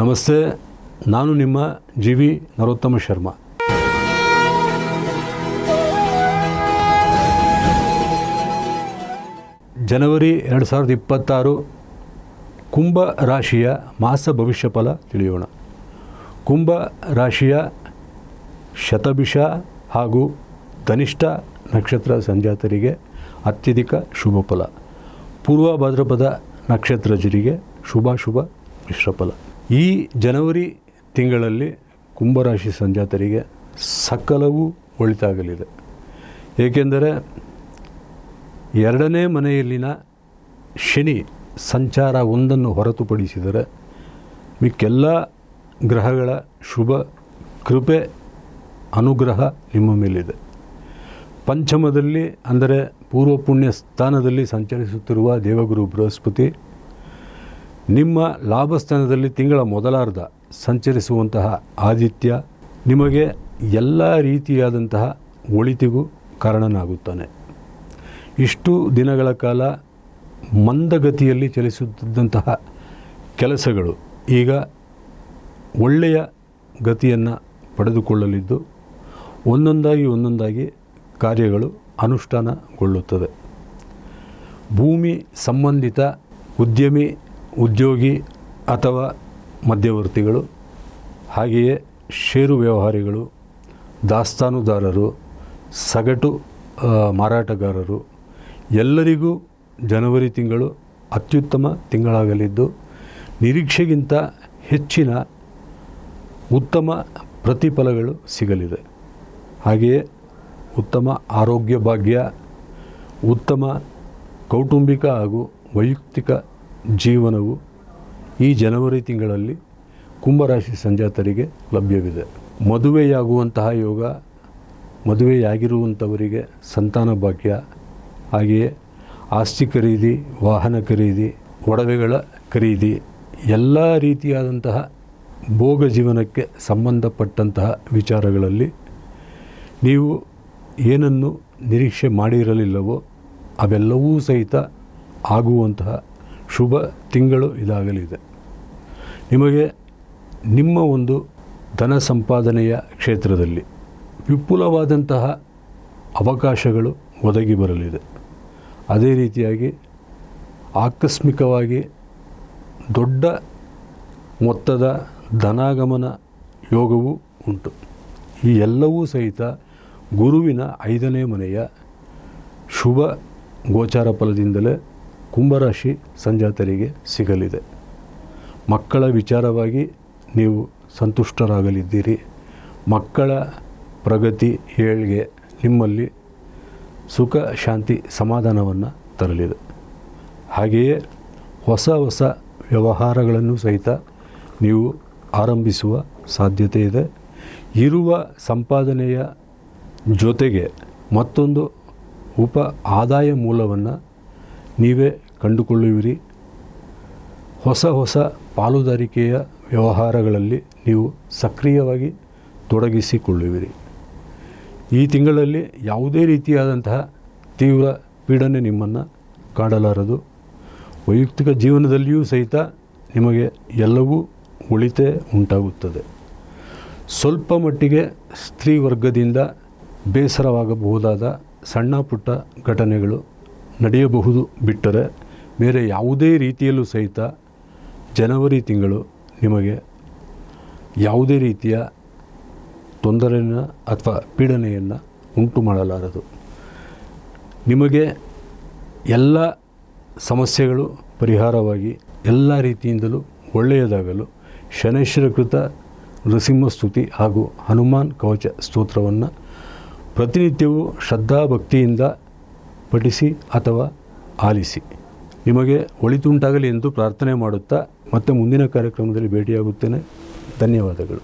ನಮಸ್ತೆ, ನಾನು ನಿಮ್ಮ ಜಿ ವಿ ನರೋತ್ತಮ ಶರ್ಮಾ. ಜನವರಿ ಎರಡು ಸಾವಿರದ ಇಪ್ಪತ್ತಾರು ಕುಂಭ ರಾಶಿಯ ಮಾಸ ಭವಿಷ್ಯ ಫಲ ತಿಳಿಯೋಣ. ಕುಂಭ ರಾಶಿಯ ಶತಭಿಷ ಹಾಗೂ ಧನಿಷ್ಠ ನಕ್ಷತ್ರ ಸಂಜಾತರಿಗೆ ಅತ್ಯಧಿಕ ಶುಭ ಫಲ. ಪೂರ್ವ ಭಾದ್ರಪದ ನಕ್ಷತ್ರಜರಿಗೆ ಶುಭಾಶುಭ ಮಿಶ್ರ ಫಲ. ಈ ಜನವರಿ ತಿಂಗಳಲ್ಲಿ ಕುಂಭರಾಶಿ ಸಂಜಾತರಿಗೆ ಸಕಲವೂ ಒಳಿತಾಗಲಿದೆ. ಏಕೆಂದರೆ ಎರಡನೇ ಮನೆಯಲ್ಲಿನ ಶನಿ ಸಂಚಾರ ಒಂದನ್ನು ಹೊರತುಪಡಿಸಿದರೆ ಮಿಕ್ಕೆಲ್ಲ ಗ್ರಹಗಳ ಶುಭ, ಕೃಪೆ, ಅನುಗ್ರಹ ನಿಮ್ಮ ಮೇಲಿದೆ. ಪಂಚಮದಲ್ಲಿ ಅಂದರೆ ಪೂರ್ವ ಪುಣ್ಯ ಸ್ಥಾನದಲ್ಲಿ ಸಂಚರಿಸುತ್ತಿರುವ ದೇವಗುರು ಬೃಹಸ್ಪತಿ ನಿಮ್ಮ ಲಾಭಸ್ಥಾನದಲ್ಲಿ ತಿಂಗಳ ಮೊದಲಾರ್ಧ ಸಂಚರಿಸುವಂತಹ ಆದಿತ್ಯ ನಿಮಗೆ ಎಲ್ಲ ರೀತಿಯಾದಂತಹ ಒಳಿತಿಗೂ ಕಾರಣನಾಗುತ್ತಾನೆ. ಇಷ್ಟು ದಿನಗಳ ಕಾಲ ಮಂದಗತಿಯಲ್ಲಿ ಚಲಿಸುತ್ತಿದ್ದಂತಹ ಕೆಲಸಗಳು ಈಗ ಒಳ್ಳೆಯ ಗತಿಯನ್ನು ಪಡೆದುಕೊಳ್ಳಲಿದ್ದು ಒಂದೊಂದಾಗಿ ಒಂದೊಂದಾಗಿ ಕಾರ್ಯಗಳು ಅನುಷ್ಠಾನಗೊಳ್ಳುತ್ತದೆ. ಭೂಮಿ ಸಂಬಂಧಿತ ಉದ್ಯಮಿ ಉದ್ಯೋಗಿ ಅಥವಾ ಮಧ್ಯವರ್ತಿಗಳು, ಹಾಗೆಯೇ ಷೇರು ವ್ಯವಹಾರಿಗಳು, ದಾಸ್ತಾನುದಾರರು, ಸಗಟು ಮಾರಾಟಗಾರರು, ಎಲ್ಲರಿಗೂ ಜನವರಿ ತಿಂಗಳು ಅತ್ಯುತ್ತಮ ತಿಂಗಳಾಗಲಿದ್ದು, ನಿರೀಕ್ಷೆಗಿಂತ ಹೆಚ್ಚಿನ ಉತ್ತಮ ಪ್ರತಿಫಲಗಳು ಸಿಗಲಿದೆ. ಹಾಗೆಯೇ ಉತ್ತಮ ಆರೋಗ್ಯ ಭಾಗ್ಯ, ಉತ್ತಮ ಕೌಟುಂಬಿಕ ಹಾಗೂ ವೈಯಕ್ತಿಕ ಜೀವನವು ಈ ಜನವರಿ ತಿಂಗಳಲ್ಲಿ ಕುಂಭರಾಶಿ ಸಂಜಾತರಿಗೆ ಲಭ್ಯವಿದೆ. ಮದುವೆಯಾಗುವಂತಹ ಯೋಗ, ಮದುವೆಯಾಗಿರುವಂಥವರಿಗೆ ಸಂತಾನ ಭಾಗ್ಯ, ಹಾಗೆಯೇ ಆಸ್ತಿ ಖರೀದಿ, ವಾಹನ ಖರೀದಿ, ಒಡವೆಗಳ ಖರೀದಿ, ಎಲ್ಲ ರೀತಿಯಾದಂತಹ ಭೋಗ ಜೀವನಕ್ಕೆ ಸಂಬಂಧಪಟ್ಟಂತಹ ವಿಚಾರಗಳಲ್ಲಿ ನೀವು ಏನನ್ನು ನಿರೀಕ್ಷೆ ಮಾಡಿರಲಿಲ್ಲವೋ ಅವೆಲ್ಲವೂ ಸಹಿತ ಆಗುವಂತಹ ಶುಭ ತಿಂಗಳು ಇದಾಗಲಿದೆ. ನಿಮಗೆ ನಿಮ್ಮ ಒಂದು ಧನ ಸಂಪಾದನೆಯ ಕ್ಷೇತ್ರದಲ್ಲಿ ವಿಪುಲವಾದಂತಹ ಅವಕಾಶಗಳು ಒದಗಿ ಬರಲಿದೆ. ಅದೇ ರೀತಿಯಾಗಿ ಆಕಸ್ಮಿಕವಾಗಿ ದೊಡ್ಡ ಮೊತ್ತದ ಧನಾಗಮನ ಯೋಗವೂ ಉಂಟು. ಈ ಎಲ್ಲವೂ ಸಹಿತ ಗುರುವಿನ ಐದನೇ ಮನೆಯ ಶುಭ ಗೋಚಾರ ಫಲದಿಂದಲೇ ಕುಂಭರಾಶಿ ಸಂಜಾತರಿಗೆ ಸಿಗಲಿದೆ. ಮಕ್ಕಳ ವಿಚಾರವಾಗಿ ನೀವು ಸಂತುಷ್ಟರಾಗಲಿದ್ದೀರಿ. ಮಕ್ಕಳ ಪ್ರಗತಿ ಏಳ್ಗೆ ನಿಮ್ಮಲ್ಲಿ ಸುಖ, ಶಾಂತಿ, ಸಮಾಧಾನವನ್ನು ತರಲಿದೆ. ಹಾಗೆಯೇ ಹೊಸ ಹೊಸ ವ್ಯವಹಾರಗಳನ್ನು ಸಹಿತ ನೀವು ಆರಂಭಿಸುವ ಸಾಧ್ಯತೆ ಇದೆ. ಇರುವ ಸಂಪಾದನೆಯ ಜೊತೆಗೆ ಮತ್ತೊಂದು ಉಪ ಆದಾಯ ಮೂಲವನ್ನು ನೀವೇ ಕಂಡುಕೊಳ್ಳುವಿರಿ. ಹೊಸ ಹೊಸ ಪಾಲುದಾರಿಕೆಯ ವ್ಯವಹಾರಗಳಲ್ಲಿ ನೀವು ಸಕ್ರಿಯವಾಗಿ ತೊಡಗಿಸಿಕೊಳ್ಳುವಿರಿ. ಈ ತಿಂಗಳಲ್ಲಿ ಯಾವುದೇ ರೀತಿಯಾದಂತಹ ತೀವ್ರ ಪೀಡನೆ ನಿಮ್ಮನ್ನು ಕಾಡಲಾರದು. ವೈಯಕ್ತಿಕ ಜೀವನದಲ್ಲಿಯೂ ಸಹಿತ ನಿಮಗೆ ಎಲ್ಲವೂ ಉಳಿತೆ ಉಂಟಾಗುತ್ತದೆ. ಸ್ವಲ್ಪ ಮಟ್ಟಿಗೆ ಸ್ತ್ರೀ ವರ್ಗದಿಂದ ಬೇಸರವಾಗಬಹುದಾದ ಸಣ್ಣ ಪುಟ್ಟ ಘಟನೆಗಳು ನಡೆಯಬಹುದು ಬಿಟ್ಟರೆ ಬೇರೆ ಯಾವುದೇ ರೀತಿಯಲ್ಲೂ ಸಹಿತ ಜನವರಿ ತಿಂಗಳು ನಿಮಗೆ ಯಾವುದೇ ರೀತಿಯ ತೊಂದರೆಯನ್ನು ಅಥವಾ ಪೀಡನೆಯನ್ನು ಉಂಟು ಮಾಡಲಾರದು. ನಿಮಗೆ ಎಲ್ಲ ಸಮಸ್ಯೆಗಳು ಪರಿಹಾರವಾಗಿ ಎಲ್ಲ ರೀತಿಯಿಂದಲೂ ಒಳ್ಳೆಯದಾಗಲು ಶನೈಶ್ವರ ಕೃತ ನೃಸಿಂಹಸ್ತುತಿ ಹಾಗೂ ಹನುಮಾನ್ ಕವಚ ಸ್ತೋತ್ರವನ್ನು ಪ್ರತಿನಿತ್ಯವೂ ಶ್ರದ್ಧಾಭಕ್ತಿಯಿಂದ ಪಠಿಸಿ ಅಥವಾ ಆಲಿಸಿ. ನಿಮಗೆ ಒಳಿತುಂಟಾಗಲಿ ಎಂದು ಪ್ರಾರ್ಥನೆ ಮಾಡುತ್ತಾ ಮತ್ತೆ ಮುಂದಿನ ಕಾರ್ಯಕ್ರಮದಲ್ಲಿ ಭೇಟಿಯಾಗುತ್ತೇನೆ. ಧನ್ಯವಾದಗಳು.